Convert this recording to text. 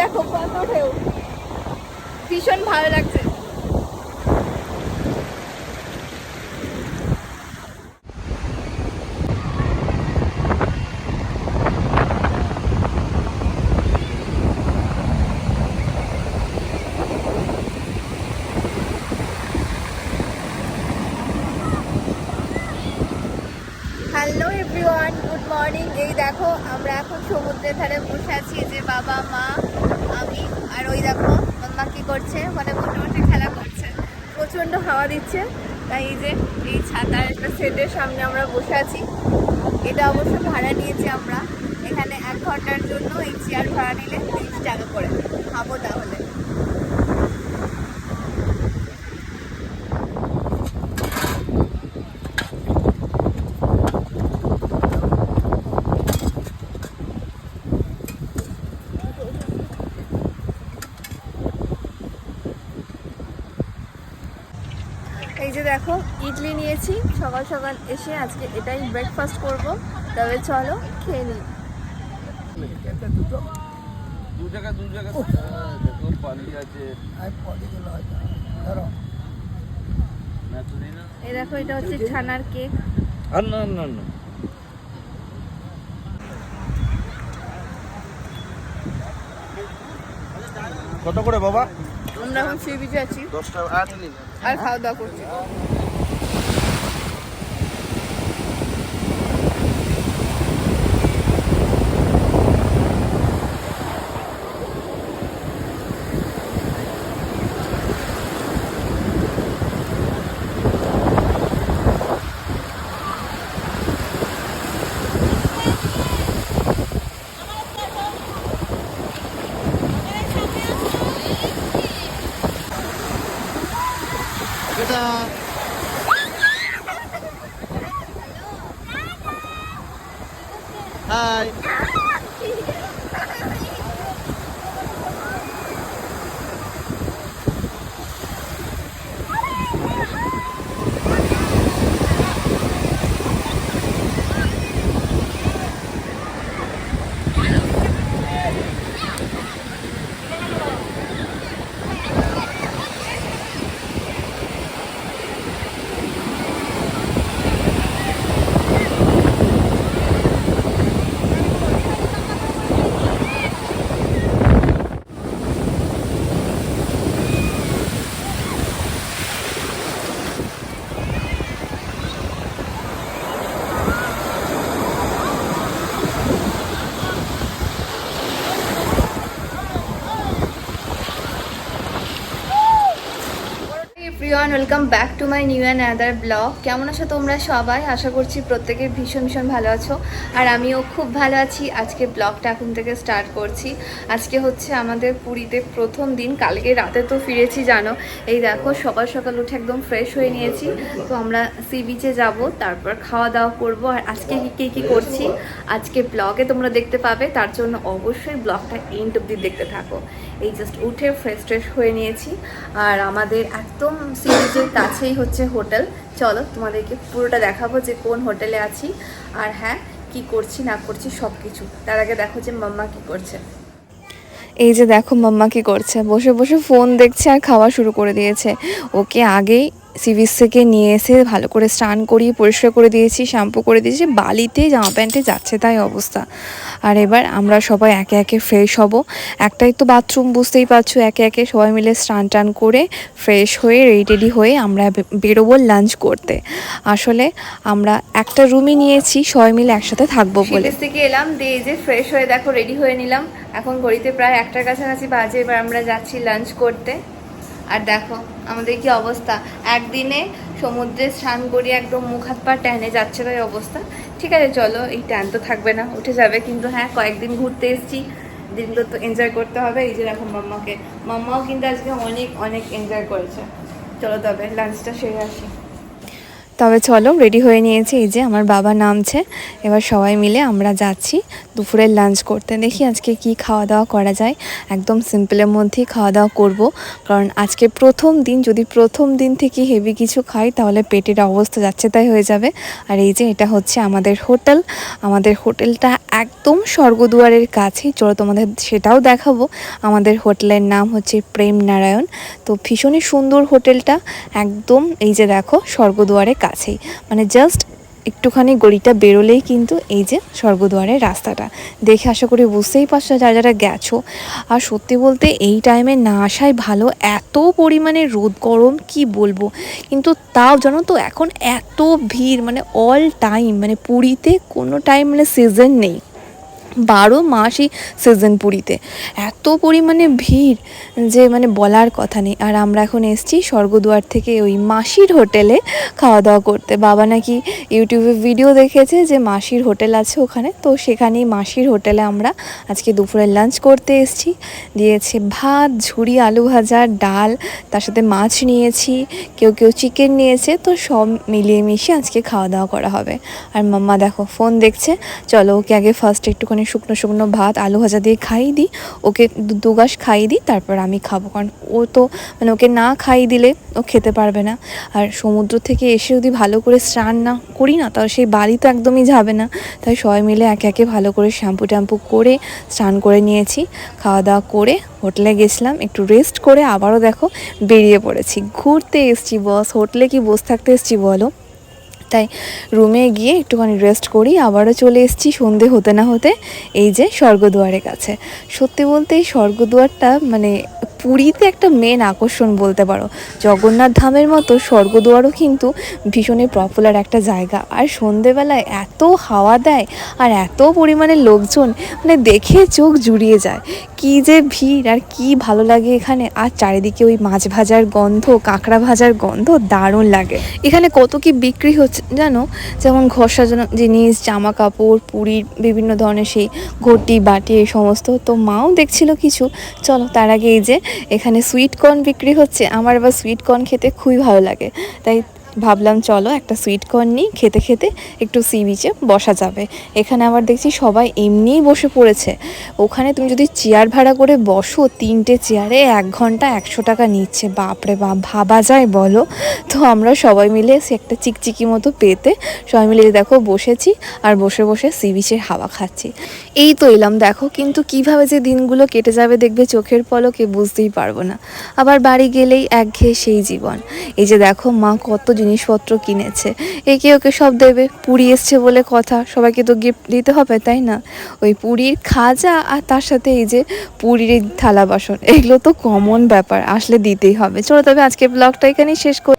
দেখো কত ঢেউ ভীষণ ভালো লাগছে। হ্যালো এভরিওয়ান গুড মর্নিং এই দেখো, আমরা এখন সমুদ্রের ধারে বসে আছি যে বাবা, মা আর ওই দেখো মাম্মা কি করছে? মানে বসে বসে খেলা করছে। প্রচণ্ড হাওয়া দিচ্ছে। তাই এই যে এই ছাতার একটা সেটের সামনে আমরা বসে আছি। এটা অবশ্য ভাড়া নিয়েছি আমরা। এখানে এক ঘণ্টার জন্য এই চেয়ার ভাড়া নিলে তিরিশ টাকা করে। খাব তাহলে। এই যে দেখো ইডলি নিয়েছি। সকাল সকাল এসে আজকে এটাই ব্রেকফাস্ট করব। তবে চলো খেয়ে নিই। দু জায়গা দু জায়গা। দেখো আছে। না তো নেই না এই দেখো এটা হচ্ছে ছানার কেক। আর না না না। কত করে বাবা? আমরা এখন সি বিচে আছি। দশটা আট নিন আর খাওয়া দাওয়া করছি। 觉得。嗨。Hi. Everyone welcome back to my new and other blog কেমন আছো তোমরা সবাই? আশা করছি প্রত্যেকে ভীষণ ভীষণ ভালো আছো। আর আমিও খুব ভালো আছি। আজকে ব্লগটা এখন থেকে স্টার্ট করছি। আজকে হচ্ছে আমাদের পুরীতে প্রথম দিন। কালকে রাতে তো ফিরেছি, জানো। এই দেখো, সকাল সকাল উঠে একদম ফ্রেশ হয়ে নিয়েছি। তো আমরা সি বিচে যাব, তারপর খাওয়া দাওয়া করব। আর আজকে কী কী করছি? আজকে ব্লগে তোমরা দেখতে পাবে, তার জন্য অবশ্যই ব্লগটা এন্ড অব্দি দেখতে থাকো। এই জাস্ট উঠে ফ্রেশ ট্রেশ হয়ে নিয়েছি। আর আমাদের একদম সি বিচের কাছেই হচ্ছে হোটেল। চলো তোমাদেরকে পুরোটা দেখাবো যে কোন হোটেলে আছি। আর হ্যাঁ কি করছি, না করছি সব কিছু তার আগে দেখো যে মাম্মা কি করছে। এই যে দেখো মাম্মা কি করছে। বসে বসে ফোন দেখছে আর খাওয়া শুরু করে দিয়েছে। ওকে আগেই সিভিস থেকে নিয়ে এসে ভালো করে স্নান করিয়ে, পরিষ্কার করে দিয়েছি শ্যাম্পু করে দিয়েছি, বালিতে জামা প্যান্টে যাচ্ছে তাই অবস্থা। আর এবার আমরা সবাই একে একে ফ্রেশ হব। একটাই তো বাথরুম বুঝতেই পারছ, একে একে সবাই মিলে স্নান টান করে ফ্রেশ হয়ে রেডি হয়ে আমরা বেরোবো লাঞ্চ করতে। আসলে আমরা একটা রুমই নিয়েছি, সবাই মিলে একসাথে থাকব বলে। থেকে এলাম, দিয়ে যে ফ্রেশ হয়ে দেখো রেডি হয়ে নিলাম। এখন ঘড়িতে প্রায় একটার কাছাকাছি বাজে, এবার আমরা যাচ্ছি লাঞ্চ করতে। আর দেখো, আমাদের কি অবস্থা? একদিনে সমুদ্রে স্নান করি একদম মুখ হাত পা ট্যানে যাচ্ছে তাই অবস্থা। ঠিক আছে, চলো, এই ট্যান তো থাকবে না, উঠে যাবে। কিন্তু হ্যাঁ কয়েকদিন ঘুরতে এসেছি দিনগুলো তো এনজয় করতে হবে। এই যে দেখো, মাম্মাকে, মাম্মাও কিন্তু আজকে অনেক অনেক এনজয় করেছে। চলো তবে লাঞ্চটা সেরে আসি। তবে চলো রেডি হয়ে নিয়েছি। এই যে আমার বাবা নামছে। এবার সবাই মিলে আমরা যাচ্ছি দুপুরের লাঞ্চ করতে। দেখি আজকে কি খাওয়া দাওয়া করা যায়। একদম সিম্পলের মধ্যেই খাওয়া দাওয়া করব। কারণ আজকে প্রথম দিন, যদি প্রথম দিন থেকে হেভি কিছু খাই, তাহলে পেটের অবস্থা যাচ্ছে তাই হয়ে যাবে। আর এই যে এটা হচ্ছে আমাদের হোটেল। আমাদের হোটেলটা একদম স্বর্গদুয়ারের কাছেই। চলো তোমাদের সেটাও দেখাবো। আমাদের হোটেলের নাম হচ্ছে প্রেম নারায়ণ তো ভীষণই সুন্দর হোটেলটা। একদম এই যে দেখো স্বর্গদুয়ারের কাছেই। মানে জাস্ট একটুখানি গড়িটা বেরোলেই কিন্তু এই যে স্বর্গদ্বারের রাস্তাটা। দেখে আশা করি বুঝতেই পারছ যারা যারা গেছো। আর সত্যি বলতে এই টাইমে না আসাই ভালো। এত পরিমাণে রোদ, গরম, কি বলব? কিন্তু তাও জানো তো এখন এত ভিড় মানে অল টাইম মানে পুরীতে কোনো টাইম মানে সিজন নেই। বারো মাসই সিজন পুরীতে। এত পরিমাণে ভিড় যে মানে বলার কথা নেই। আর আমরা এখন এসেছি স্বর্গদুয়ার থেকে ওই মাসির হোটেলে খাওয়া দাওয়া করতে। বাবা নাকি ইউটিউবে ভিডিও দেখেছে যে মাসির হোটেল আছে ওখানে। তো সেখানেই মাসির হোটেলে আমরা আজকে দুপুরের লাঞ্চ করতে এসেছি। দিয়েছে ভাত, ঝুড়ি, আলু ভাজা, ডাল, তার সাথে মাছ নিয়েছি, কেউ কেউ চিকেন নিয়েছে। তো সব মিলিয়ে মিশিয়ে আজকে খাওয়া দাওয়া করা হবে। আর মাম্মা দেখো ফোন দেখছে। চলো ওকে আগে ফার্স্ট একটুখানি শুকনো শুকনো ভাত, আলু ভাজা দিয়ে খাইয়ে দিই। ওকে দু- দু খাইয়ে দিই, তারপর আমি খাব। কারণ ও তো মানে ওকে না খাইয়ে দিলে ও খেতে পারবে না। আর সমুদ্র থেকে এসে যদি ভালো করে স্নান না করি না, তাহলে সেই বাড়ি তো একদমই যাবে না। তাই সবাই মিলে একে একে ভালো করে শ্যাম্পু ট্যাম্পু করে স্নান করে নিয়েছি। খাওয়া দাওয়া করে হোটেলে গেছিলাম। একটু রেস্ট করে আবারও দেখো বেরিয়ে পড়েছি। ঘুরতে এসছি বস। হোটেলে কি বসে থাকতে এসছি বলো? তাই রুমে গিয়ে একটুখানি রেস্ট করি, আবারও চলে এসেছি সন্ধে হতে না হতে, এই যে স্বর্গদুয়ারের কাছে। সত্যি বলতে এই স্বর্গদুয়ারটা মানে পুরীতে একটা মেন আকর্ষণ বলতে পারো। জগন্নাথ ধামের মতো স্বর্গদুয়ারও কিন্তু ভীষণই পপুলার একটা জায়গা। আর সন্ধেবেলায় এত হাওয়া দেয় আর এত পরিমাণে লোকজন মানে দেখে চোখ জুড়িয়ে যায়। কি যে ভিড় আর কি ভালো লাগে এখানে। আর চারিদিকে ওই মাছ ভাজার গন্ধ, কাঁকড়া ভাজার গন্ধ দারুণ লাগে। এখানে কত কি বিক্রি হচ্ছে জানো? যেমন ঘর সাজানো জিনিস, জামা কাপড় পুরীর বিভিন্ন ধরনের সেই ঘটি, বাটি, এই সমস্ত। তো মাও দেখছিল কিছু। চলো তার আগে এই যে এখানে সুইট কর্ন বিক্রি হচ্ছে আমার আবার সুইট কর্ন খেতে খুবই ভালো লাগে। তাই ভাবলাম, চলো একটা সুইট কর্ন নিই, খেতে খেতে একটু সি বিচে বসা যাবে। এখানে আবার দেখছি সবাই এমনিই বসে পড়েছে। ওখানে তুমি যদি চেয়ার ভাড়া করে বসো, তিনটে চেয়ারে এক ঘণ্টা একশো টাকা নিচ্ছে। বাপরে বাপ, ভাবা যায় বলো? তো আমরা সবাই মিলে সে একটা চিকচিকি মতো পেতে সবাই মিলে দেখো, বসেছি আর বসে বসে সি বিচের হাওয়া খাচ্ছি। এই তো এলাম, দেখো কিন্তু কীভাবে যে দিনগুলো কেটে যাবে, দেখবে চোখের পলকে বুঝতেই পারব না। আবার বাড়ি গেলেই একঘেয়ে সেই জীবন। এই যে দেখো, মা কত জিনিসপত্র কিনেছে। একে ওকে সব দেবে? পুরী এসছে বলে কথা। সবাইকে তো গিফট দিতে হবে, তাই না? ওই পুরীর খাজা আর তার সাথে এই যে পুরীর থালা বাসন, এগুলো তো কমন ব্যাপার, আসলে দিতেই হবে। চলো তবে আজকে ব্লগটা এখানেই শেষ করি।